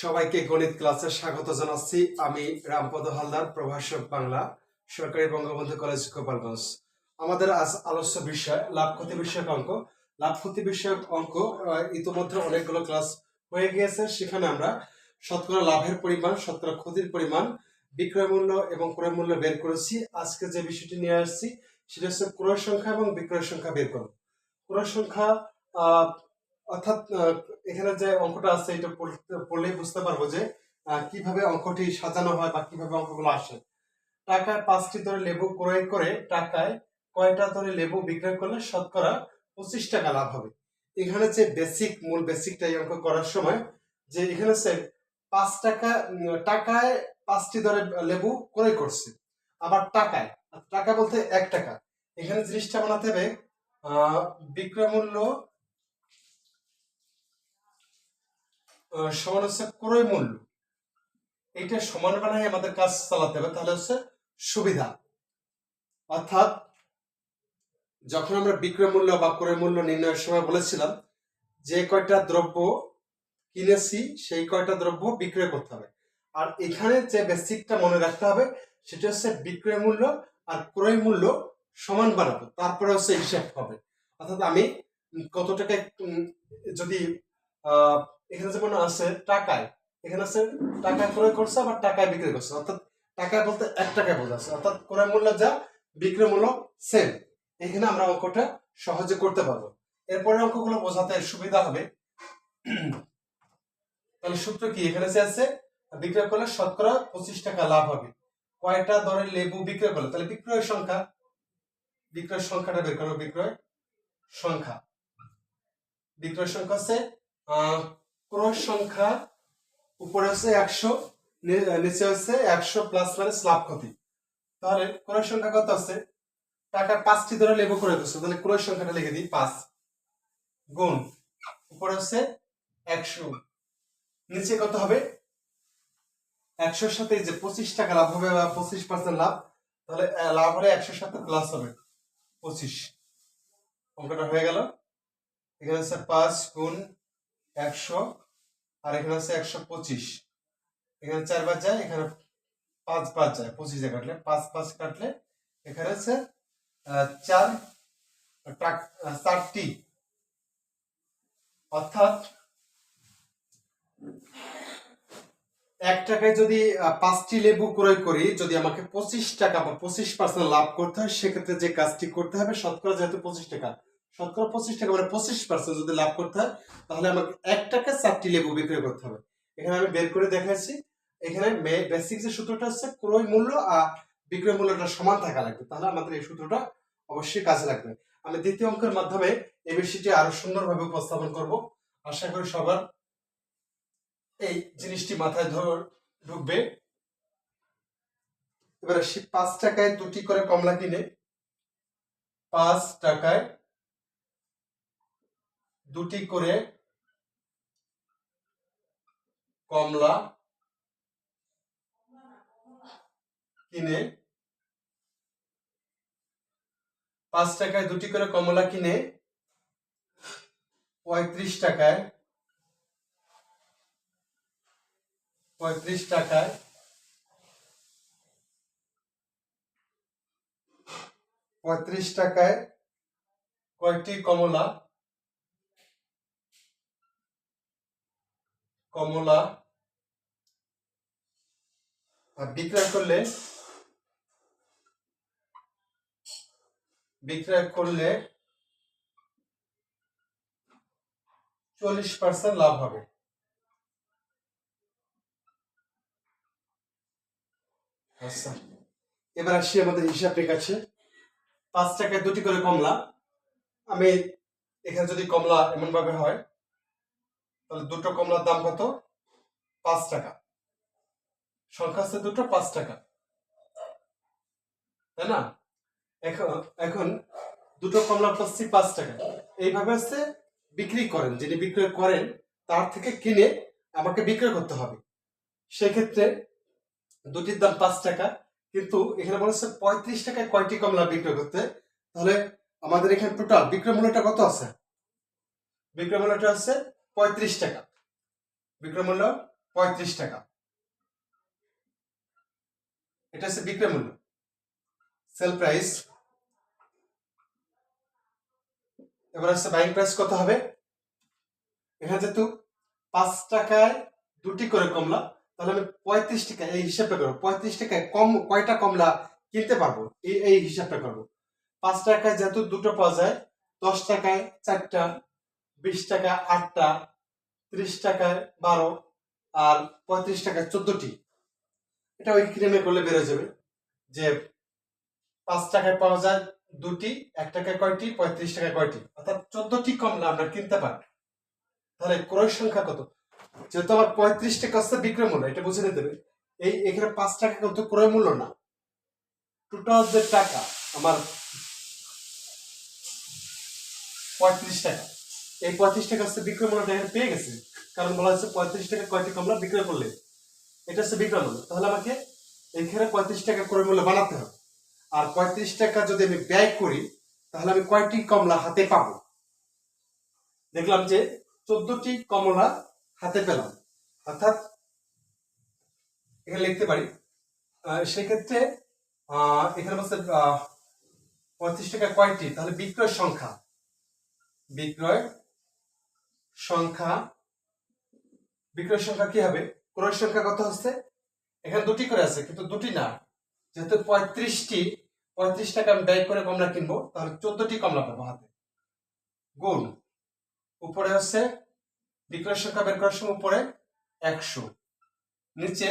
সবাইকে গণিত ক্লাসে স্বাগত জানাচ্ছি। আমি রামপদ হালদার, প্রভাষক বাংলা, সরকারি বঙ্গবন্ধু কলেজ, গোপালগঞ্জ। আমাদের আজ আলোচ্য বিষয়, লাভ ক্ষতি বিষয়ক অঙ্ক। লাভ ক্ষতি বিষয়ক অঙ্ক ইতিমধ্যে অনেকগুলো ক্লাস হয়ে গিয়েছে। সেখানে আমরা শতকরা লাভের পরিমাণ, শতকরা ক্ষতির পরিমাণ, বিক্রয় মূল্য এবং ক্রয় মূল্য বের করেছি। আজকে যে বিষয়টি নিয়ে আসছি, সেটা হচ্ছে ক্রয় সংখ্যা এবং বিক্রয় সংখ্যা বের করব ক্রয় সংখ্যা অর্থাৎ এখানে যে অঙ্কটা আছে, এটা পড়লেই বুঝতে পারব যে কীভাবে অঙ্কটি সাজানো হয় বা কীভাবে অঙ্কগুলো আসে। টাকায় পাঁচটি ধরে লেবু ক্রয় করে টাকায় কয়টা ধরে লেবু বিক্রয় করলে শতকরা পঁচিশ টাকা লাভ হবে? এখানে যে বেসিক মূল বেসিকটা এই অঙ্ক করার সময়, যে এখানে সে পাঁচ টাকা টাকায় পাঁচটি ধরে লেবু ক্রয় করছে, আবার টাকায়, টাকা বলতে এক টাকা। এখানে জিনিসটা বানাতে হবে বিক্রয় মূল্য আহ, সমান হচ্ছে ক্রয় মূল্য। এইটা সমান বানাই আমাদের কাজ চালাতে হবে, তাহলে হচ্ছে সুবিধা। অর্থাৎ যখন আমরা বিক্রয় মূল্য বা ক্রয় মূল্য নির্ণয়ের সময় বলেছিলাম, যে কয়টা দ্রব্য কিনেছি, সেই কয়টা দ্রব্য বিক্রয় করতে হবে। আর এখানে যে বেসিকটা মনে রাখতে হবে, সেটা হচ্ছে বিক্রয় মূল্য আর ক্রয় মূল্য সমান বানাবো, তারপরে হচ্ছে হিসাব হবে। অর্থাৎ আমি কত টাকায় যদি এখানে যেমন আছে টাকায় এখানে আছে টাকায় ক্রয় করছে আবার টাকায় বিক্রি করছে। অর্থাৎ টাকায় বলতে এক টাকায় বোঝাচ্ছে অর্থাৎ ক্রয় মূল্য যা বিক্রয় মূল্য সেম এখানে আমরা অঙ্কটা সহজে করতে পারব। এরপরে অঙ্কগুলো বোঝাতে সুবিধা হবে। তাহলে সূত্র কি? এখানে যে আছে বিক্রয় করলে শতকরা পঁচিশ টাকা লাভ হবে। কয়টা দরে লেবু বিক্রয় করলে? তাহলে বিক্রয় সংখ্যা বিক্রয় সংখ্যাটা বের করো বিক্রয় সংখ্যা। বিক্রয় সংখ্যা আছে আহ, ক্রয় সংখ্যা উপরে হচ্ছে একশো নিচে হচ্ছে একশো প্লাস মানে লাভ ক্ষতি। তাহলে ক্রয় সংখ্যা কত আছে? টাকা পাঁচটি ধরে লেবু করে দিচ্ছে তাহলে ক্রয় সংখ্যাটা লিখে দিই, পাঁচ। গুণ, উপরে হচ্ছে একশো। নিচে কত হবে? একশোর সাথে যে পঁচিশ টাকা লাভ হবে, বা পঁচিশ পার্সেন্ট লাভ, তাহলে লাভ হলে একশোর সাথে প্লাস হবে, পঁচিশ। অঙ্কটা হয়ে গেল। এখানে হচ্ছে পাঁচ গুণ একশো আর এখানে হচ্ছে একশো পঁচিশ। এখানে চার বার যায়, এখানে পাঁচ পাঁচ যায়। পঁচিশে কাটলে, পাঁচ পাঁচ কাটলে এখানে হচ্ছে চার চারটি। অর্থাৎ এক টাকায় যদি পাঁচটি লেবু ক্রয় করি, যদি আমাকে পঁচিশ টাকা বা পঁচিশ পার্সেন্ট লাভ করতে হয়, সেক্ষেত্রে যে কাজটি করতে হবে, শতকরা যেহেতু পঁচিশ টাকা শতকরা পঁচিশ টাকা মানে পঁচিশ পার্সেন্ট যদি লাভ করতে হয়, তাহলে আমাকে এক টাকা চারটি লেবু বিক্রয় করতে হবে। এখানে আমি বের করে দেখাচ্ছি। এখানে বেসিক যে সূত্রটা হচ্ছে, ক্রয় মূল্য আর বিক্রয় মূল্যটা সমান থাকা লাগবে। তাহলে আমাদের এই সূত্রটা অবশ্যই কাজে লাগবে। আমি দ্বিতীয় অঙ্কের মাধ্যমে এই বিষয়টি আরও সুন্দরভাবে উপস্থাপন করব। আশা করি সবার এই জিনিসটি মাথায় ধর- ঢুকবে। এবারে পাঁচ টাকায় দুটি করে কমলা কিনে, পাঁচ টাকায় দুটি করে কমলা কিনে, পাঁচ টাকায় দুটি করে কমলা কিনে, পঁয়ত্রিশ টাকায় পঁয়ত্রিশ টাকায় পঁয়ত্রিশ টাকায় কয়েকটি কমলা কমলা, আর বিক্রয় করলে বিক্রয় করলে চল্লিশ পার্সেন্ট লাভ হবে। আচ্ছা এবার আসি আমাদের হিসাব রেখাচ্ছে। পাঁচ টাকায় দুটি করে কমলা। আমি এখানে যদি কমলা এমন ভাবে হয় তাহলে দুটো কমলার দাম কত? পাঁচ টাকা। সংখ্যা আছে দুটো, পাঁচ টাকা। তাই না? এখন এখন দুটো কমলা পাচ্ছি পাঁচ টাকা। এইভাবে হচ্ছে বিক্রি করেন, যিনি বিক্রয় করেন, তার থেকে কিনে আমাকে বিক্রয় করতে হবে। সেক্ষেত্রে দুটির দাম পাঁচ টাকা, কিন্তু এখানে মনে হচ্ছে পঁয়ত্রিশ টাকায় কয়টি কমলা বিক্রয় করতে? তাহলে আমাদের এখানে টোটাল বিক্রয় মূল্যটা কত আছে? বিক্রয় মূল্যটা হচ্ছে পঁয়ত্রিশ টাকা। বিক্রয় মূল্য পঁয়ত্রিশ টাকা। এটা হচ্ছে বিক্রয় মূল্য। Sale price. এবার হচ্ছে বাইং প্রাইস কত হবে? এখানে যেহেতু পাঁচ টাকায় দুটি করে কমলা, তাহলে আমি পঁয়ত্রিশ টাকা এই হিসাবটা করব। পঁয়ত্রিশ টাকায় কম, কয়টা কমলা কিনতে পারব? এই এই হিসাবটা করব। পাঁচ টাকায় যেহেতু দুটো পাওয়া যায়, দশ টাকায় চারটা বিশ টাকা আটটা, ত্রিশ টাকায় বারো আর পঁয়ত্রিশ টাকায় চোদ্দটি। এটা ওই ক্রিমে করলে বেরো যাবে যে পাঁচ টাকায় পাওয়া যায় দুটি, এক টাকায় কয়টি, পঁয়ত্রিশ টাকায় কয়টি? অর্থাৎ চোদ্দটি কমলা আমরা কিনতে পারি। তাহলে ক্রয় সংখ্যা কত? যেহেতু আমার পঁয়ত্রিশ টাকা হচ্ছে বিক্রয় মূল্য, এটা বুঝে নিতে হবে। এই এখানে পাঁচ টাকা কিন্তু ক্রয় মূল্য না। টোটাল যে টাকা, আমার পঁয়ত্রিশ টাকা। এই পঁয়ত্রিশ টাকা হচ্ছে বিক্রয় মূল্যটা এখানে পেয়ে গেছে। কারণ বলা হচ্ছে পঁয়ত্রিশ টাকা কয়টি কমলা বিক্রয় করলে? এটা হচ্ছে বিক্রয় মূল্য। তাহলে আমাকে এখানে পঁয়ত্রিশ টাকা ক্রয় মূল্য বানাতে হবে। আর পঁয়ত্রিশ টাকা যদি আমি ব্যয় করি, তাহলে আমি কয়টি কমলা হাতে পাব? দেখলাম যে চোদ্দটি কমলা হাতে পেলাম। অর্থাৎ এখানে লিখতে পারি সেক্ষেত্রে এখানে বলছে পঁয়ত্রিশ টাকা কয়টি? তাহলে বিক্রয় সংখ্যা। বিক্রয় সংখ্যা, বিক্রয় সংখ্যা কি হবে? ক্রয় সংখ্যা কত হচ্ছে? এখানে দুটি করে আছে, কিন্তু দুটি না। যেহেতু পঁয়ত্রিশটি, পঁয়ত্রিশ টাকা আমি ব্যয় করে কমলা কিনবো, তাহলে চোদ্দটি কমলা পাবো হাতে। গুণ, উপরে হচ্ছে বিক্রয় সংখ্যা বের করার সময় উপরে একশো, নিচে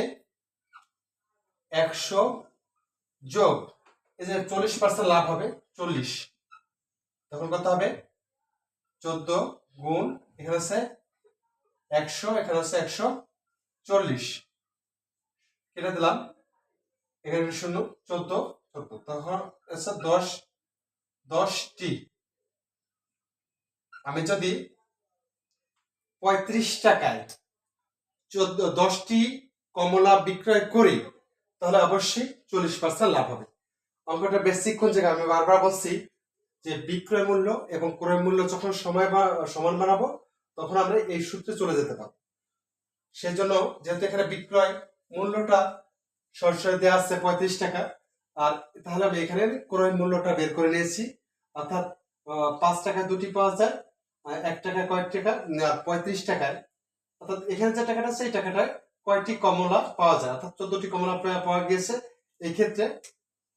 একশো যোগ, এই যে চল্লিশ পার্সেন্ট লাভ হবে চল্লিশ। তখন কত হবে? চোদ্দ গুণ এখানে হচ্ছে একশো, এখানে হচ্ছে একশো চল্লিশ। কেটে দিলাম। এখানে শূন্য, চোদ্দ চোদ্দ। তখন হচ্ছে দশ, দশটি। আমি যদি পঁয়ত্রিশ টাকায় চোদ্দ, দশটি কমলা বিক্রয় করি, তাহলে অবশ্যই চল্লিশ পার্সেন্ট লাভ হবে। অঙ্কটা বেশিক্ষণ জায়গায়? আমি বারবার বলছি যে বিক্রয় মূল্য এবং ক্রয় মূল্য যখন সময় সমান বানাবো তখন আমরা এই সূত্রে চলে যেতে পারব। সেই জন্য যেহেতু এখানে বিক্রয় মূল্যটা সরাসরি দেওয়া আছে পঁয়ত্রিশ টাকা, আর তাহলে আমি এখানে ক্রয় মূল্যটা বের করে নিয়েছি। অর্থাৎ পাঁচ টাকা দুটি পাওয়া যায় এক টাকা কয়েক টাকা পঁয়ত্রিশ টাকায়। অর্থাৎ এখানে যে টাকাটা সেই টাকাটায় কয়টি কমলা পাওয়া যায়। অর্থাৎ চোদ্দটি কমলা পাওয়া গিয়েছে। এই ক্ষেত্রে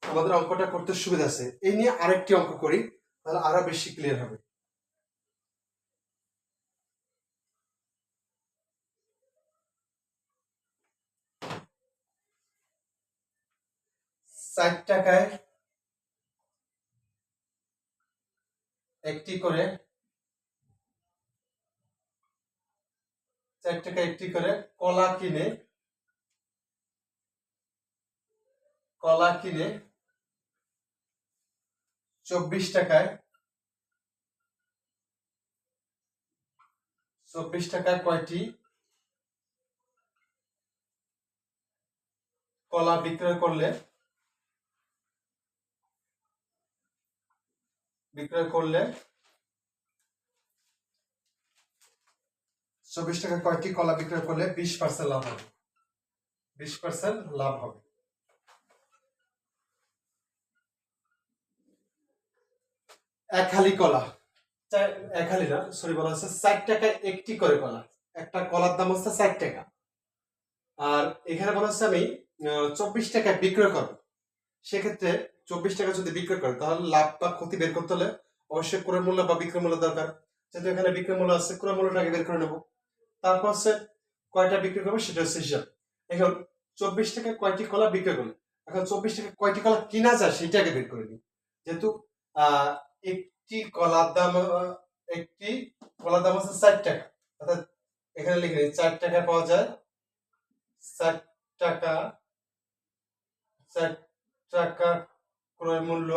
আমাদের অঙ্কটা করতে সুবিধা আছে। এই নিয়ে আরেকটি অঙ্ক করি, তাহলে আরও বেশি ক্লিয়ার হবে। ষাট টাকায় একটি করে চার টাকা একটি করে কলা কিনে কলা কিনে চব্বিশ টাকায় চব্বিশ টাকায় কয়টি কলা বিক্রয় করলে বিক্রয় করলে চব্বিশ টাকা কয়টি কলা বিক্রয় করলে বিশ পার্সেন্ট লাভ হবে? বিশ পার্সেন্ট লাভ হবে। এক হালি কলা। এক হালি না সরি বলা হচ্ছে ষাট টাকায় একটি করে কলা। একটা কলার দাম হচ্ছে ষাট টাকা। আর এখানে বলা হচ্ছে আমি চব্বিশ টাকায় বিক্রয় করব। সেক্ষেত্রে চব্বিশ টাকা যদি বিক্রয় করে তাহলে লাভ বা ক্ষতি বের করতে হলে অবশ্যই ক্রয় মূল্য বা বিক্রয় মূল্য দরকার। যেহেতু এখানে বিক্রয় মূল্য আছে, ক্রয় মূল্যটাকে বের করে নেব। তারপর হচ্ছে কয়টা বিক্রি করব সেটা হচ্ছে হিসাব। এখন চব্বিশ টাকা কয়টি কলা বিক্রয় করল এখন চব্বিশ টাকা কয়টি কলা কিনা যায় সেটাকে বের করে নিই যেহেতু একটি কলার দাম একটি কলার দাম হচ্ছে ষাট টাকা। অর্থাৎ এখানে লিখে নিই চার টাকা পাওয়া যায়। ষাট টাকা, ষাট টাকা ক্রয় মূল্য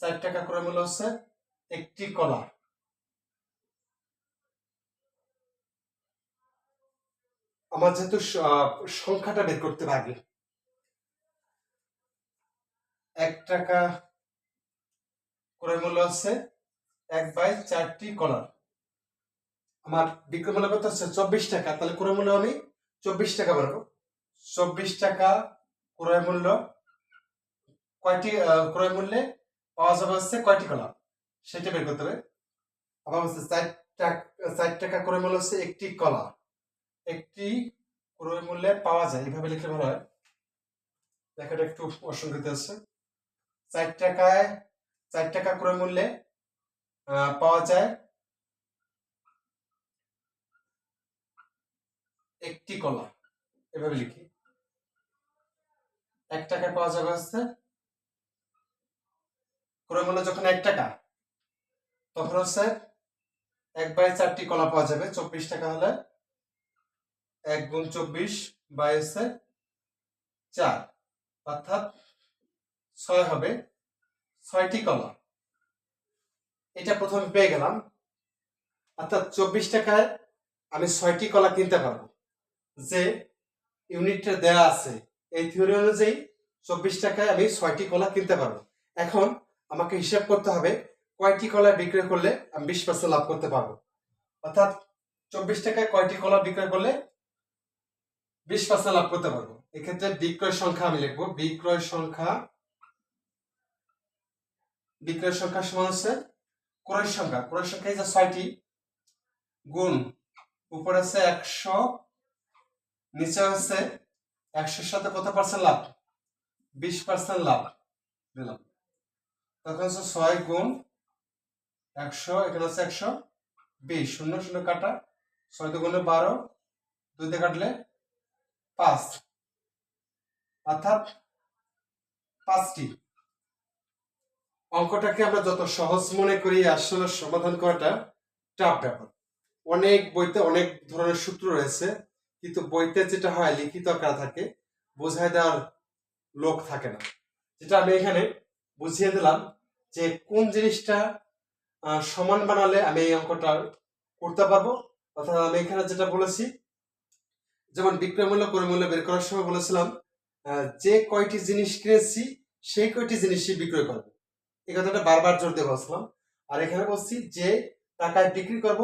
ষাট টাকা ক্রয় মূল্য হচ্ছে একটি কলা। আমার যেহেতু সংখ্যাটা বের করতে হবে এক টাকা ক্রয় মূল্য হচ্ছে এক বাই চারটি কলার। আমার বিক্রয় মূল্য কত হচ্ছে? চব্বিশ টাকা। তাহলে ক্রয় মূল্য আমি চব্বিশ টাকা বানাবো চব্বিশ টাকা ক্রয় মূল্য। কয়টি ক্রয় মূল্যে পাওয়া যাবে হচ্ছে কয়টি কলা সেটা বের করতে হবে। আবার হচ্ছে চার টাকা টাকা ক্রয় মূল্য হচ্ছে একটি কলা। একটি ক্রয় মূল্যে পাওয়া যায়, এভাবে লিখলে ভালো হয়। লেখাটা একটু অসংখ্যিত আছে চার টাকায় চার টাকা ক্রয় মূল্যে পাওয়া যায় একটি কলা। এভাবে লিখি। এক টাকায় পাওয়া যাবে হচ্ছে ক্রয় মূল্য যখন এক টাকা, তখন হচ্ছে এক বাই চারটি কলা পাওয়া যাবে। চব্বিশ টাকা হলে এক গুণ চব্বিশ বাই হচ্ছে চার, অর্থাৎ ছয় হবে ছয়টি কলা। এটা প্রথমে পেয়ে গেলাম। অর্থাৎ চব্বিশ টাকায় আমি ছয়টি কলা কিনতে পারব। যে ইউনিটটা দেয়া আছে এই থিওরি অনুযায়ী চব্বিশ টাকায় আমি ছয়টি কলা কিনতে পারব। এখন আমাকে হিসাব করতে হবে, কয়টি কলা বিক্রয় করলে আমি বিশ পার্সেন্ট লাভ করতে পারব? অর্থাৎ চব্বিশ টাকায় কয়টি কলা বিক্রয় করলে বিশ পার্সেন্ট লাভ করতে পারব? এক্ষেত্রে বিক্রয় সংখ্যা আমি লিখব। বিক্রয় সংখ্যা বিক্রয় সংখ্যা সমান হচ্ছে ক্রয় সংখ্যা। ক্রয় সংখ্যা যে ছয়টি গুণ, উপরে আছে একশো, নিচে হচ্ছে একশোর সাথে কত পার্সেন্ট লাভ? বিশ পার্সেন্ট লাভ দিলাম। তখন হচ্ছে ছয় গুণ একশো, এখানে হচ্ছে একশো বিশ। শূন্য শূন্য কাটা। ছয় দুগুণে বারো, দুই দিয়ে কাটলে পাঁচ। অর্থাৎ পাঁচটি। অঙ্কটাকে আমরা যত সহজ মনে করি, আসলে সমাধান করাটা টাফ ব্যাপার। অনেক বইতে অনেক ধরনের সূত্র রয়েছে। কিন্তু বইতে যেটা হয়, লিখিত আকার থাকে, বোঝায় দেওয়ার লোক থাকে না। যেটা আমি এখানে বুঝিয়ে দিলাম যে কোন জিনিসটা সমান বানালে আমি এই অঙ্কটা করতে পারব। অর্থাৎ আমি এখানে যেটা বলেছি, যেমন বিক্রয় মূল্য মূল্য বের করার সময় বলেছিলাম যে কয়টি জিনিস কিনেছি, সেই কয়টি জিনিসই বিক্রয় করব। এই কথাটা বারবার জোর দিয়ে বলছিলাম। আর এখানে বলছি যে টাকায় বিক্রি করব,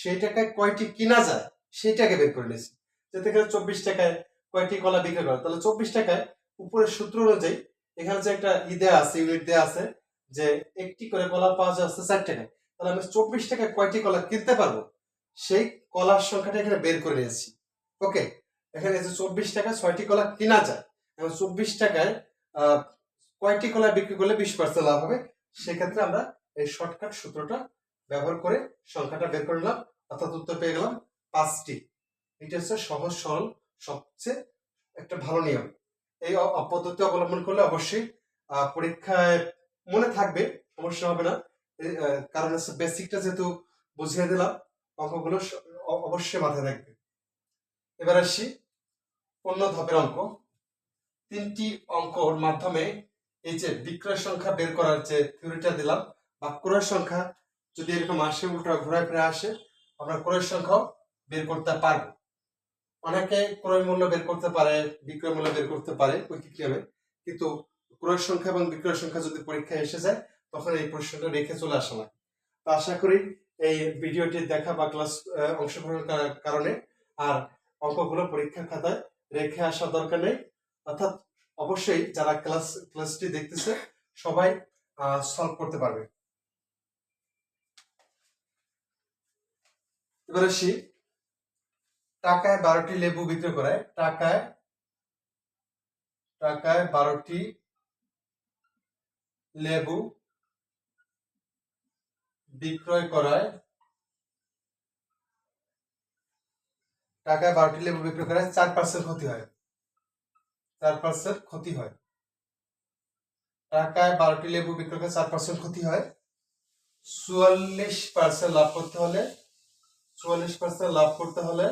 সেই টাকায় কয়টি কিনা যায় সেইটাকে বের করে নিয়েছি। যাতে এখানে চব্বিশ টাকায় কয়টি কলা বিক্রি করে। তাহলে চব্বিশ টাকায় উপরের সূত্র অনুযায়ী এখানে যে একটা ই দেয়া আছে ইউনিট দেয়া আছে, যে একটি করে কলা পাওয়া যাচ্ছে চার টাকায়। তাহলে আমি চব্বিশ টাকায় কয়টি কলা কিনতে পারব? সেই কলার সংখ্যাটা এখানে বের করে নিয়েছি। ওকে, এখানে যে চব্বিশ টাকায় ছয়টি কলা কিনা যায়। এবং চব্বিশ টাকায় কয়টি কলা বিক্রি করলে বিশ পার্সেন্ট লাভ হবে? সেক্ষেত্রে আমরা এই শর্টকাট সূত্রটা ব্যবহার করে সংখ্যাটা বের করে নিলাম। অর্থাৎ উত্তর পেয়ে গেলাম পাঁচটি। এটা হচ্ছে সহজ, সরল, সবচেয়ে একটা ভালো নিয়ম। এই পদ্ধতি অবলম্বন করলে অবশ্যই পরীক্ষায় মনে থাকবে, সমস্যা হবে না। কারণ হচ্ছে বেসিকটা যেহেতু বুঝিয়ে দিলাম, অঙ্কগুলো অবশ্যই মাথায় রাখবে। এবার আসি অন্য ধাপের অঙ্ক। তিনটি অঙ্কর মাধ্যমে এই যে বিক্রয় সংখ্যা বের করার যে থিওরিটা দিলাম, বা ক্রয় সংখ্যা, যদি এরকম আসে, উল্টা ঘুরে ফিরে আসে, আমরা ক্রয় সংখ্যাও বের করতে পারব। অনেকে ক্রয় মূল্য বের করতে পারে, বিক্রয় মূল্য বের করতে পারে ঐকিক নিয়মে কিন্তু ক্রয় সংখ্যা এবং বিক্রয় সংখ্যা যদি পরীক্ষায় এসে যায়, তখন এই প্রশ্নটা রেখে চলে আসা লাগে তো আশা করি এই ভিডিওটি দেখা বা ক্লাস অংশগ্রহণের কা- কারণে আর অঙ্কগুলো পরীক্ষা খাতায় রেখে আসা দরকার নেই। অর্থাৎ অবশ্যই যারা ক্লাস ক্লাসটি দেখতেছে, সবাই সলভ করতে পারবে। এবার আসি টাকায় বারোটি লেবু বিক্রি করায় টাকায় টাকায় বারোটি লেবু বিক্রয় করায়, টাকায় বারোটি লেবু বিক্রয় করায় চার পার্সেন্ট ক্ষতি হয়। চার পার্সেন্ট ক্ষতি হয়। টাকায় বারোটি লেবু বিক্রয় করে চার পার্সেন্ট ক্ষতি হয়। চুয়াল্লিশ পার্সেন্ট লাভ করতে হলে, চুয়াল্লিশ পার্সেন্ট লাভ করতে হলে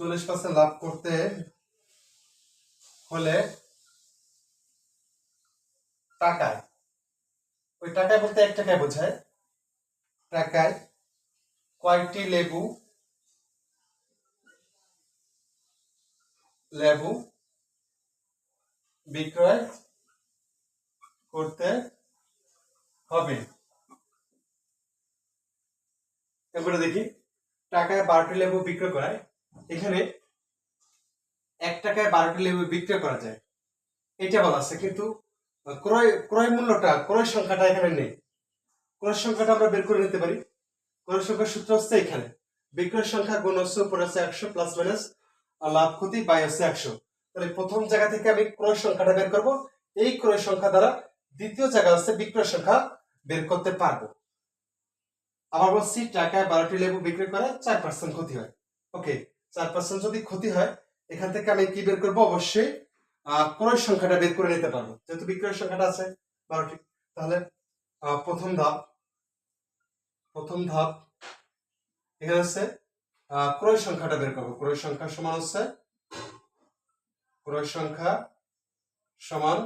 চুয়াল্লিশ পার্সেন্ট লাভ করতে হলে টাকায়, ওই টাকায় বলতে এক টাকায় বোঝায়, টাকায় কয়েকটি লেবু লেবু বিক্রয় করতে হবে? এরপরে দেখি, টাকায় বারোটি লেবু বিক্রয় করায় এখানে এক টাকায় বারোটি লেবু বিক্রয় করা যায়। এটা বলা আছে, কিন্তু ক্রয় ক্রয় মূল্যটা, ক্রয় সংখ্যাটা এখানে নেই। ক্রয় সংখ্যাটা আমরা বের করে নিতে পারি। ক্রয় সংখ্যার সূত্র হচ্ছে এখানে। বিক্রয় সংখ্যা গুণ হচ্ছে উপরে হচ্ছে একশো প্লাস মাইনাস লাভ ক্ষতি বাই হচ্ছে একশো। তাহলে প্রথম জায়গা থেকে আমি ক্রয় সংখ্যাটা বের করব। এই ক্রয় সংখ্যা দ্বারা দ্বিতীয় জায়গা হচ্ছে বিক্রয় সংখ্যা বের করতে পারব। আবার বলছি, টাকায় বারোটি লেবু বিক্রি করে চার পার্সেন্ট ক্ষতি হয়। ওকে চার পার্সেন্ট যদি ক্ষতি হয়, এখান থেকে আমি কি বের করব? অবশ্যই ক্রয় সংখ্যাটা বের করে নিতে পারব। যেহেতু বিক্রয় সংখ্যাটা আছে বারোটি তাহলে প্রথম ধাপ প্রথম ধাপ, এখানে হচ্ছে ক্রয় সংখ্যাটা বের করব। ক্রয় সংখ্যা সমান হচ্ছে ক্রয় সংখ্যা সমান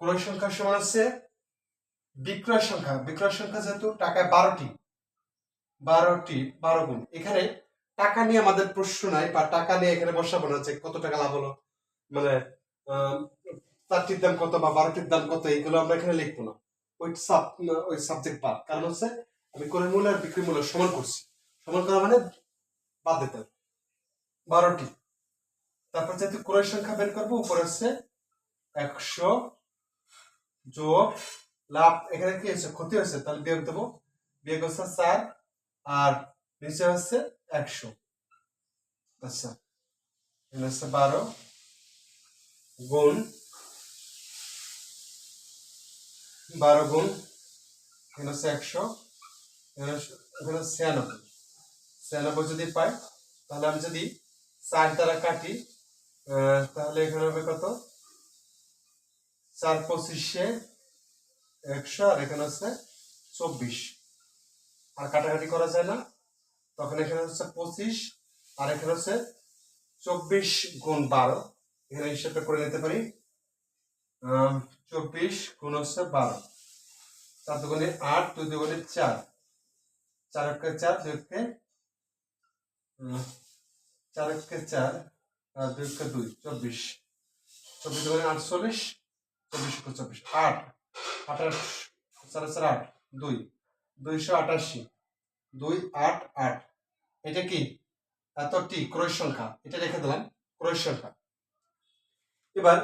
ক্রয় সংখ্যা সমান হচ্ছে বিক্রয় সংখ্যা। বিক্রয় সংখ্যা যেহেতু টাকায় বারোটি বারোটি বারো গুণ। এখানে টাকা নিয়ে আমাদের প্রশ্ন নাই, বা টাকা নিয়ে এখানে বসাবো না যে কত টাকা লাভ হলো? মানে চারটির দাম কত বা বারোটির দাম কত এইগুলো আমরা এখানে লিখব না। ওই সাব ওই সাবজেক্ট বাদ কারণ হচ্ছে, আমি ক্রয় মূল্য আর বিক্রি মূল্য সমান করছি। সমান করা মানে বাদ দিতে। বারোটি। তারপর যেহেতু ক্রয় সংখ্যা বের করব, উপরে হচ্ছে একশো যোগ লাভ, এখানে কি হয়েছে? ক্ষতি হয়েছে, তাহলে বিয়োগ দেবো। বিয়োগ হচ্ছে চার, আর নিচে হচ্ছে একশো। আচ্ছা হচ্ছে বারো গুণ বারো গুণ, এখানে হচ্ছে একশো, এখানে ছিয়ানব্বই। ছিয়ানব্বই যদি পাই, তাহলে আমি যদি চার দ্বারা কাটি তাহলে এখানে হবে কত? চার পঁচিশে একশো, আর এখানে হচ্ছে চব্বিশ। আর কাটাকাটি করা যায় না? তখন এখানে হচ্ছে পঁচিশ, আর এখানে হচ্ছে চব্বিশ গুণ বারো। এখানে হিসেবে করে নিতে পারি। চব্বিশ গুণ হচ্ছে বারো। চার দুগুণে আট, দুই দুগুণে চার। চার একে চার, দুই একে চার একে চার, আর দুই একে দুই, চব্বিশ। চব্বিশ দুগুণে আটচল্লিশ, চব্বিশ চব্বিশ, আট। আঠাশ চার চার আট, দুই। দুইশো আটাশি, দুই আট আট। এটা কি? এতটি ক্রয় সংখ্যা। এটা রেখে দিলাম ক্রয় সংখ্যা। এবার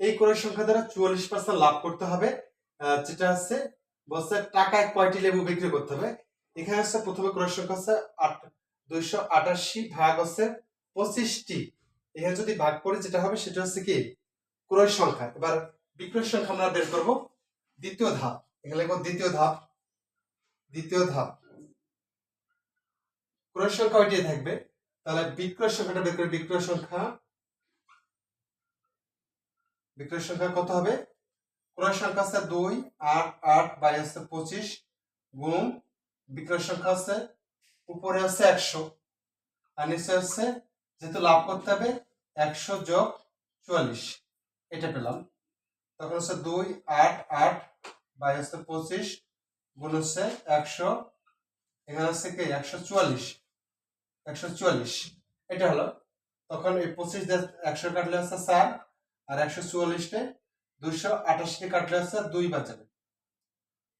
এই ক্রয় সংখ্যা দ্বারা চুয়াল্লিশ পার্সেন্ট লাভ করতে হবে। যেটা হচ্ছে, বলছে টাকায় কয়টি লেবু বিক্রি করতে হবে? এখানে হচ্ছে প্রথমে ক্রয় সংখ্যা হচ্ছে আট, দুইশো আটাশি ভাগ হচ্ছে পঁচিশটি। এখানে যদি ভাগ করি, যেটা হবে, সেটা হচ্ছে কি? ক্রয় সংখ্যা। এবার বিক্রয় সংখ্যা আমরা বের করব। দ্বিতীয় ধাপ। এখানে লিখব দ্বিতীয় ধাপ। দ্বিতীয় ধাপ। ক্রয় সংখ্যা ওইটাই থাকবে। তাহলে বিক্রয় সংখ্যাটা বের করে বিক্রয় সংখ্যা বিক্রয় সংখ্যা কত হবে? ক্রয় সংখ্যা আছে দুই, আট আট বাই আছে পঁচিশ গুণ বিক্রয় সংখ্যা আছে, উপরে আছে একশো। আর নিচে হচ্ছে যেহেতু লাভ করতে হবে, একশো যোগ চুয়াল্লিশ। এটা পেলাম। তখন হচ্ছে দুই, আট আট বাই হচ্ছে পঁচিশ গুণ হচ্ছে একশো। এখানে হচ্ছে কি? একশো চুয়াল্লিশ। একশো চুয়াল্লিশ। এটা হলো, তখন এই পঁচিশ একশো কাটলে হচ্ছে চার, আর একশো চুয়াল্লিশটে দুইশো আঠাশকে কাটলে হচ্ছে দুই বাঁচাবে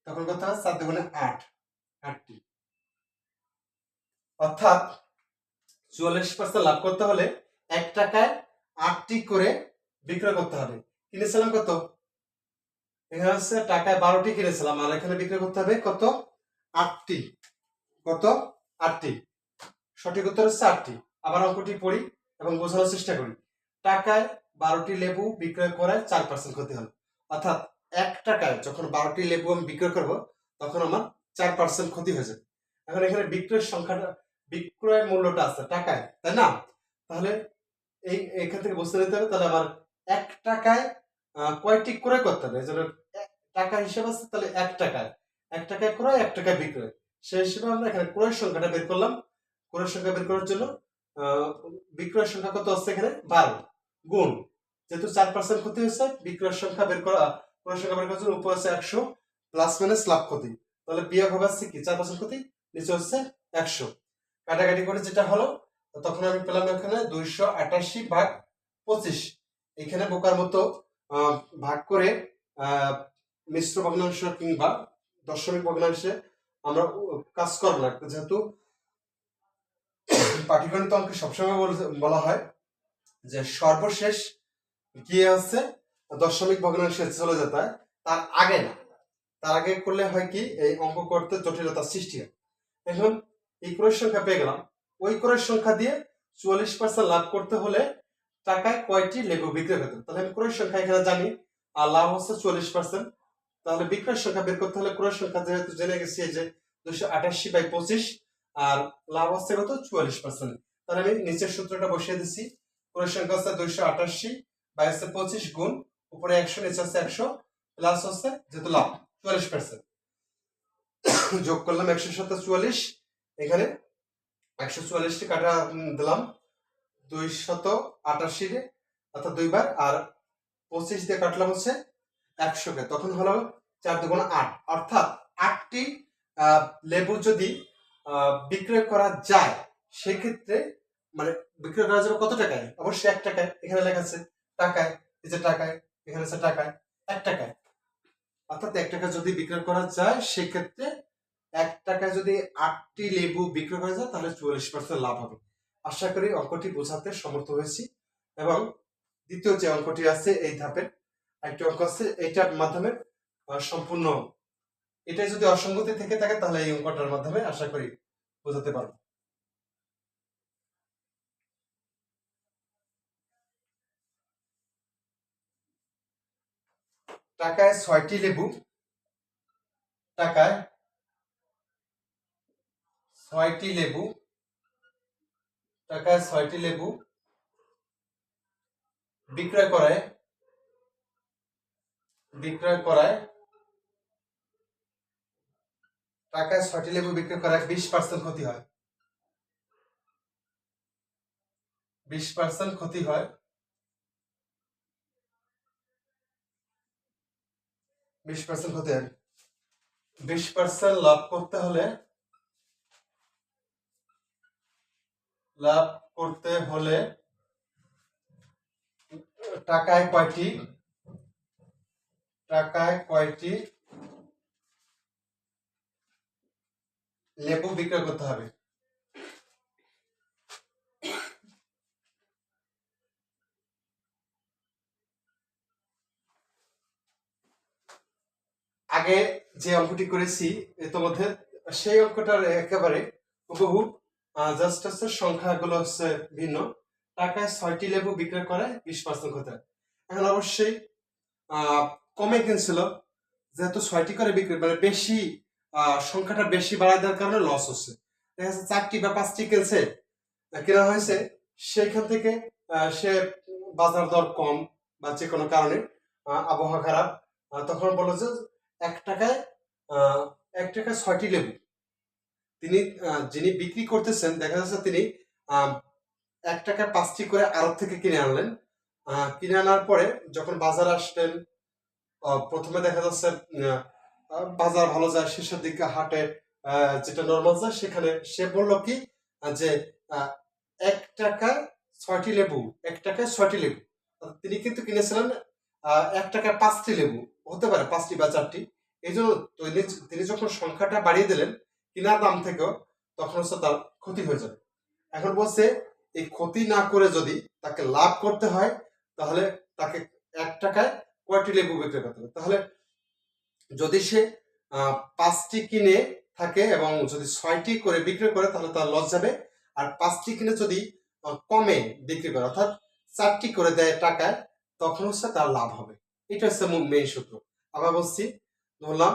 তখন কত হয়? চার দুগুণে আট, আটটি। অর্থাৎ চুয়াল্লিশ পার্সেন্ট লাভ করতে হলে এক টাকায় আটটি করে বিক্রয় করতে হবে। কিনেছিলাম কত? এখানে হচ্ছে টাকায় বারোটি কিনেছিলাম, আর এখানে বিক্রয় করতে হবে কত? আটটি। কত? আটটি। সঠিক উত্তর আটটি আবার অঙ্কটি পড়ি এবং বোঝানোর চেষ্টা করি। টাকায় বারোটি লেবু বিক্রয় করায় চার পার্সেন্ট ক্ষতি হলো অর্থাৎ এক টাকায় যখন বারোটি লেবু আমি বিক্রয় করব, তখন আমার চার পার্সেন্ট ক্ষতি হয়ে যাবে। এখন এখানে বিক্রয়ের সংখ্যাটা, বিক্রয় মূল্যটা আছে টাকায়, তাই না? তাহলে এই, এখান থেকে বুঝতে নিতে হবে, তাহলে আমার এক টাকায় কয়টি ক্রয় করতে হবে? জন্য টাকা হিসেব আছে, তাহলে এক টাকায়। এক টাকায় ক্রয়, এক টাকায় বিক্রয়। সেই হিসেবে আমরা এখানে ক্রয় সংখ্যাটা বের করলাম। ক্রয় সংখ্যা বের করার জন্য আহ, বিক্রয় সংখ্যা কত আছে এখানে? বারো। গুণ। যেহেতু চার পার্সেন্ট ক্ষতি হয়েছে বিক্রয় সংখ্যা বের করা ক্রয় সংখ্যা বের করার জন্য উপর আছে একশো প্লাস মাইনাস লাভ ক্ষতি। তাহলে বিয়োগ হবে আছে কি? চার পার্সেন্ট ক্ষতি নিচে হচ্ছে একশো। কাটাকাটি করে যেটা হলো তখন আমি পেলাম এখানে দুইশো আটাশি ভাগ পঁচিশ। এখানে বোকার মতো ভাগ করে মিশ্র ভগ্নাংশ কিংবা দশমিক ভগ্নাংশে আমরা কাজ করব না যেহেতু পাটিগণিত অঙ্কে সবসময় বল- হয় যে সর্বশেষ গিয়ে হচ্ছে দশমিক ভগ্নাংশে চলে যেতে হয় তার আগে না। তার আগে করলে হয় কি, এই অঙ্ক করতে জটিলতার সৃষ্টি হয়। এখন এই ক্রয়ের সংখ্যা পেয়ে গেলাম। ওই ক্রয়ের সংখ্যা দিয়ে চুয়াল্লিশ পার্সেন্ট লাভ করতে হলে টাকায় কয়টি লেবু বিক্রয় করতে তাহলে আমি ক্রয়ের সংখ্যা এখানে জানি, আর লাভ হচ্ছে চুয়াল্লিশ পার্সেন্ট তাহলে বিক্রয়ের সংখ্যা বের করতে হলে ক্রয়ের সংখ্যা যেহেতু জেনে গেছি যে দুশো আটাশি বাই পঁচিশ আর লাভ হচ্ছে কত? চুয়াল্লিশ পার্সেন্ট তাহলে আমি নিচের সূত্রটা বসিয়ে দিচ্ছি ক্রয়ের সংখ্যা হচ্ছে দুইশো আটাশি বাই হচ্ছে পঁচিশ গুণ, উপরে একশো, নিচে হচ্ছে একশো প্লাস হচ্ছে যেহেতু লাভ, চুয়াল্লিশ পার্সেন্ট যোগ করলাম একশো সাথে চুয়াল্লিশ, এখানে একশো চুয়াল্লিশটি কাটা দিলাম। দুই শত আটাশি অর্থাৎ দুইবার, আর পঁচিশ দিয়ে কাটলাম হচ্ছে একশোকে। তখন হলো চার দুগুণ আট। অর্থাৎ আটটি লেবু যদি বিক্রয় করা যায়, সেক্ষেত্রে মানে বিক্রয় করা যাবে কত টাকায়? অবশ্যই এক টাকায়। এখানে লেখা আছে, টাকায়, এই যে টাকায়, এখানে আছে টাকায়, এক টাকায়। অর্থাৎ এক টাকা যদি বিক্রয় করা যায়, সেক্ষেত্রে এক টাকায় যদি আটটি লেবু বিক্রয় করা যায়, তাহলে চুয়াল্লিশ পার্সেন্ট লাভ হবে। আশা করি অঙ্কটি বোঝাতে সমর্থ হয়েছি। এবং দ্বিতীয় যে অঙ্কটি আছে, এই ধাপের একটি অঙ্ক আছে, এইটার মাধ্যমে সম্পূর্ণ এটা যদি অসঙ্গতি থেকে থাকে, তাহলে এই অঙ্কটার মাধ্যমে আশা করি বোঝাতে পারব। টাকায় ছয়টি লেবু, টাকায় ছয়টি লেবু, টাকায় ছয়টি লেবু, বিক্রয় করায় বিক্রয় করায় টাকায় ছয়টি লেবু বিক্রি করায় বিশ পার্সেন্ট ক্ষতি হয়। বিশ পার্সেন্ট ক্ষতি হয়। বিশ পার্সেন্ট ক্ষতি হয়। বিশ পার্সেন্ট লাভ করতে হলে লাভ করতে হলে টাকায় কয়টি? টাকায় কয়টি লেবু বিক্রয় করতে হবে আগে যে অঙ্কটি করেছি, ইতোমধ্যে সেই অঙ্কটার একেবারে হুবহু জাস্ট হচ্ছে সংখ্যাগুলো হচ্ছে ভিন্ন টাকায় ছয়টি লেবু বিক্রয় করে বিশ পার্সেন্ট হয়। এখন অবশ্যই কমে কিনছিল, যেহেতু ছয়টি করে বিক্রি মানে বেশি সংখ্যাটা বেশি বাড়ায় দেওয়ার কারণে লস হচ্ছে। দেখা যাচ্ছে চারটি বা পাঁচটি আহ, কেনা হয়েছে সেখান থেকে সে বাজার দর কম বা যে কোনো কারণে আবহাওয়া খারাপ তখন বলল যে এক টাকায় এক টাকায় ছয়টি লেবু। তিনি যিনি বিক্রি করতেছেন দেখা যাচ্ছে তিনি এক টাকায় পাঁচটি করে আড়ত থেকে কিনে আনলেন। কিনে আনার পরে যখন বাজার আসলেন প্রথমে দেখা যাচ্ছে বাজার ভালো যায়, শেষের দিকে হাটে যেটা নর্মাল যায়, সেখানে সে বলল কি যে এক টাকায় ছয়টি লেবু, এক টাকায় ছয়টি লেবু। তিনি কিন্তু কিনেছিলেন এক টাকায় পাঁচটি লেবু, হতে পারে পাঁচটি বা চারটি। এই জন্য তিনি যখন সংখ্যাটা বাড়িয়ে দিলেন, কিনার দাম থেকেও, তখন হচ্ছে তার ক্ষতি হয়ে যাবে। এখন বলছে, এই ক্ষতি না করে যদি তাকে লাভ করতে হয়, তাহলে তাকে এক টাকায় কয়টি লেবু বিক্রি করতে হবে? তাহলে যদি সে পাঁচটি কিনে থাকে এবং যদি ছয়টি করে বিক্রি করে, তাহলে তার লস যাবে। আর পাঁচটি কিনে যদি কমে বিক্রি করে, অর্থাৎ চারটি করে দেয় টাকায়, তখন হচ্ছে তার লাভ হবে। এটা হচ্ছে মেইন সূত্র। আবার বলছি, ধরলাম,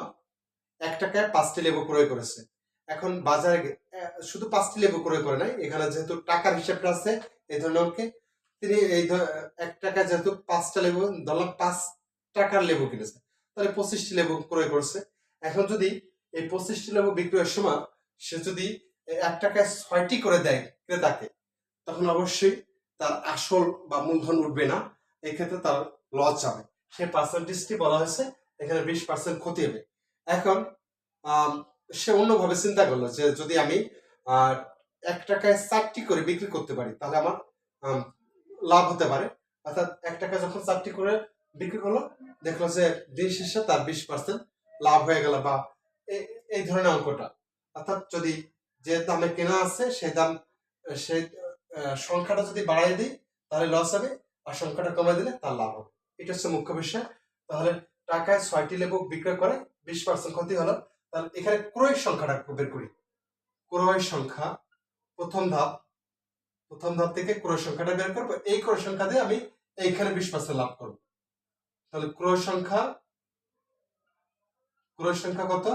এক টাকায় পাঁচটি লেবু ক্রয় করেছে। এখন বাজারে শুধু পাঁচটি লেবু ক্রয় করে নাই, এখানে যেহেতু টাকার হিসাবটা আছে, এই ধরনের তিনি এই এক টাকা যেহেতু পাঁচটা লেবু, ধরলাম পাঁচ টাকার লেবু কিনেছে। তাহলে পঁচিশটি লেবু ক্রয় করছে। এখন যদি এই পঁচিশটি লেবু বিক্রয়ের সময় সে যদি এক টাকায় ছয়টি করে দেয় ক্রেতাকে, তখন অবশ্যই তার আসল বা মূলধন উঠবে না। এক্ষেত্রে তার লস যাবে। সেই পার্সেন্টেজটি বলা হয়েছে, এখানে বিশ পার্সেন্ট ক্ষতি হবে। এখন সে অন্যভাবে চিন্তা করল যে যদি আমি এক টাকায় চারটি করে বিক্রি করতে পারি, তাহলে আমার লাভ হতে পারে। অর্থাৎ এক টাকা যখন চারটি করে বিক্রি করল দেখল যে দিন শেষে তার বিশ পার্সেন্ট লাভ হয়ে গেল বা এই ধরনের অঙ্কটা। অর্থাৎ যদি যে দামে কেনা আছে সেই দাম আহ, সংখ্যাটা যদি বাড়াই দিই তাহলে লস হবে আর সংখ্যাটা কমাই দিলে তার লাভ হবে। এটা হচ্ছে মুখ্য বিষয়। তাহলে টাকায় ছয়টি লেবু বিক্রয় করে বিশ পার্সেন্ট ক্ষতি হলো তাহলে এখানে ক্রয় সংখ্যাটা বের করি। ক্রয় সংখ্যা প্রথম ধাপ প্রথম ধাপ থেকে ক্রয় সংখ্যাটা বের করব। এই ক্রয় সংখ্যা দিয়ে আমি এইখানে বিশ পার্সেন্ট লাভ করব। তাহলে ক্রয় সংখ্যা ক্রয় সংখ্যা কত?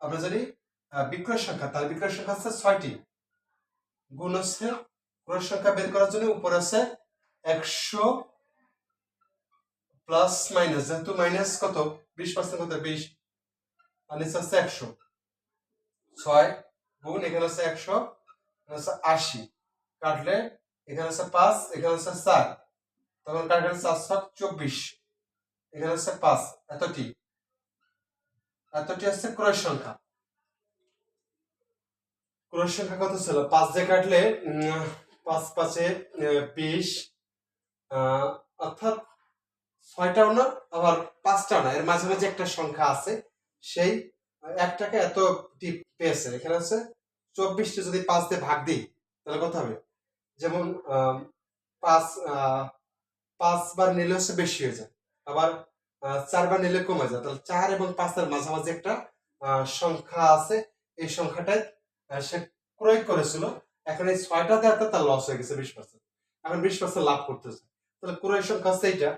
আমরা জানি বিক্রয় সংখ্যা। তাহলে বিক্রয় সংখ্যা হচ্ছে ছয়টি। গুণ হচ্ছে, ক্রয় সংখ্যা বের করার জন্য উপরে আছে একশো প্লাস মাইনাস যেহেতু মাইনাস কত? বিশ পার্সেন্ট কত? বিশ। আর নিচে হচ্ছে একশো। ছয় গুণ, এখানে হচ্ছে একশো আশি। কাটলে এখানে হচ্ছে পাঁচ, এখানে হচ্ছে চার। তখন কাটলে চার সাত চব্বিশ। এখানে হচ্ছে পাঁচ। এতটি। এতটি হচ্ছে ক্রয় সংখ্যা। ক্রয় সংখ্যা কত ছিল? পাঁচ দিয়ে কাটলে পাঁচ পাঁচে বিশ। অর্থাৎ ছয়টাও না, আবার পাঁচটাও না। এর মাঝে মাঝে একটা সংখ্যা আছে। সেই একটাকে এত টিপ পেয়েছে। এখানে হচ্ছে চব্বিশটা যদি পাঁচ দিয়ে ভাগ দিই, তাহলে কত হবে? যেমন পাঁচ পাঁচবার নিলে হচ্ছে বেশি হয়ে যায়। আবার চারবার নিলে কমে যায়। তাহলে চার এবং পাঁচের মাঝামাঝি একটা সংখ্যা আছে। এই সংখ্যাটায় আহ, সে ক্রয় করেছিল। এখন এই ছয়টা দেওয়াতে তার লস হয়ে গেছে বিশ পার্সেন্ট এখন বিশ পার্সেন্ট লাভ করতেছে। তাহলে ক্রয় সংখ্যা হচ্ছে এইটা।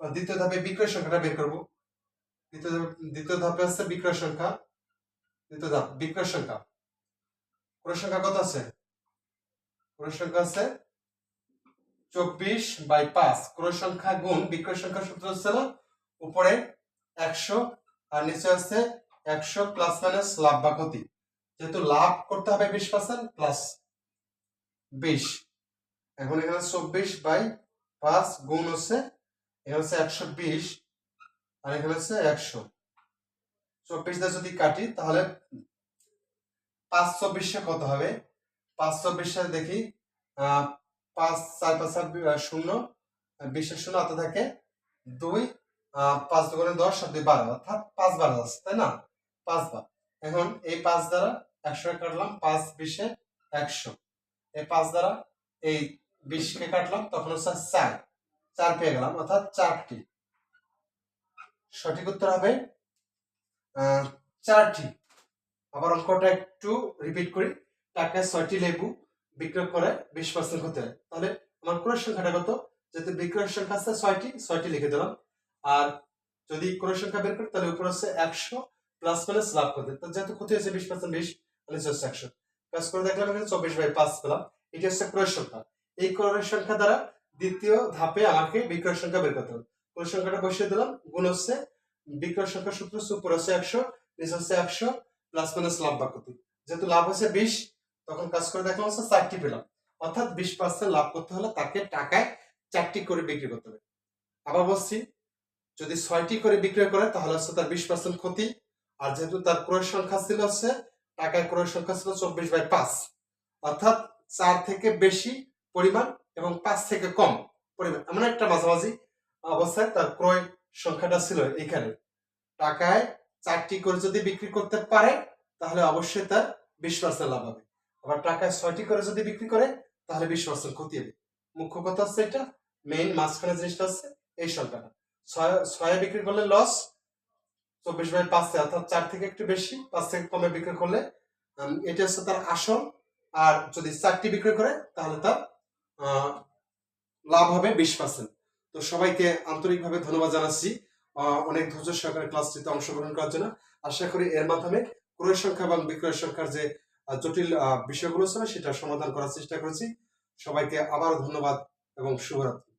দ্বিতীয় ধাপে বিক্রয় সংখ্যাটা বের করব। দ্বিতীয় দ্বিতীয় ধাপে হচ্ছে বিক্রয় সংখ্যা। দ্বিতীয় ধাপ বিক্রয় সংখ্যা। ক্রয় সংখ্যা কত আছে? ক্রয় সংখ্যা আছে চব্বিশ বাই পাঁচ। ক্রয় সংখ্যা গুণ বিক্রয় সংখ্যা সূত্র না? উপরে একশো আর নিচে আছে একশো প্লাস মাইনাস লাভ বা ক্ষতি। যেহেতু লাভ করতে হবে বিশ পার্সেন্ট প্লাস বিশ। এখন এখানে চব্বিশ বাই পাঁচ গুণ হচ্ছে, এখানে হচ্ছে একশো বিশ আর এখানে হচ্ছে একশো। চব্বিশ দিয়ে যদি কাটি, তাহলে পাঁচ চব্বিশে কত হবে? পাঁচ চব্বিশে দেখি পাঁচ চার পাঁচ আহ, শূন্য বিশের শূন্য অত থাকে। দুই পাঁচ দুগুণে দশ আর দুই বারো। অর্থাৎ পাঁচ বার আছে তাই না? পাঁচ বার। এখন এই পাঁচ দ্বারা একশো কাটলাম পাঁচ বিশে একশো। এই পাঁচ দ্বারা এই বিশকে কাটলাম তখন হচ্ছে চার। চার পেয়ে গেলাম অর্থাৎ চারটি। সঠিক উত্তর হবে চারটি। আবার অঙ্কটা একটু রিপিট করি। টাকায় ছয়টি লেবু বিক্রয় করে বিশ পার্সেন্ট হতে তাহলে আমার ক্রয় সংখ্যাটা কত? যেহেতু বিক্রয়ের সংখ্যা আছে ছয়টি ছয়টি লিখে দিলাম। আর যদি ক্রয় সংখ্যা বের করি, তাহলে উপরে হচ্ছে একশো প্লাস মাইনাস লাভ করতে তো যেহেতু ক্ষতি হয়েছে বিশ পার্সেন্ট বিশ, তাহলে হচ্ছে একশো। প্লাস করে দেখলাম এখানে চব্বিশ বাই পাঁচ পেলাম। এটি হচ্ছে ক্রয় সংখ্যা। এই ক্রয় সংখ্যা দ্বারা দ্বিতীয় ধাপে আমাকে বিক্রয় সংখ্যা বের করতে হবে। ক্রয় সংখ্যাটা বসিয়ে দিলাম। গুণ হচ্ছে বিক্রয় সংখ্যা সূত্র হচ্ছে উপরে হচ্ছে একশো, নিচে হচ্ছে একশো প্লাস মাইনাস লাভ বা ক্ষতি যেহেতু লাভ হচ্ছে বিশ তখন কাজ করে দেখলাম হচ্ছে চারটি পেলাম। অর্থাৎ বিশ পার্সেন্ট লাভ করতে হলে তাকে টাকায় চারটি করে বিক্রি করতে হবে। আবার বলছি, যদি ছয়টি করে বিক্রয় করে, তাহলে হচ্ছে তার বিশ পার্সেন্ট ক্ষতি। আর যেহেতু তার ক্রয় সংখ্যা ছিল হচ্ছে টাকায় ক্রয় সংখ্যা ছিল চব্বিশ বাই পাঁচ। অর্থাৎ চার থেকে বেশি পরিমাণ এবং পাঁচ থেকে কম পরিমাণ। এমন একটা মাঝামাঝি অবস্থায় তার ক্রয় সংখ্যাটা ছিল এখানে টাকায় চারটি করে যদি বিক্রি করতে পারে, তাহলে অবশ্যই তার বিশ পার্সেন্ট লাভ হবে। আবার টাকায় ছয়টি করে যদি বিক্রি করে, তাহলে বিশ পার্সেন্ট ক্ষতি হবে। মুখ্য কথা হচ্ছে এটা মেইন মাঝখানে জিনিসটা হচ্ছে এই সংখ্যাটা ছয় বিক্রি করলে লস চব্বিশ বাই পাঁচে, অর্থাৎ চার থেকে একটু বেশি, পাঁচ থেকে কমে বিক্রি করলে এটা হচ্ছে তার আসল। আর যদি চারটি বিক্রি করে, তাহলে তার লাভ হবে বিশ পার্সেন্ট। তো সবাইকে আন্তরিকভাবে ধন্যবাদ জানাচ্ছি। অনেক ধৈর্য সহকারে ক্লাসটিতে অংশগ্রহণ করার জন্য। আশা করি এর মাধ্যমে ক্রয় সংখ্যা এবং বিক্রয় সংখ্যার যে জটিল বিষয়গুলো ছিল সেটা সমাধান করার চেষ্টা করেছি। সবাইকে আবার ধন্যবাদ এবং শুভরাত্রি।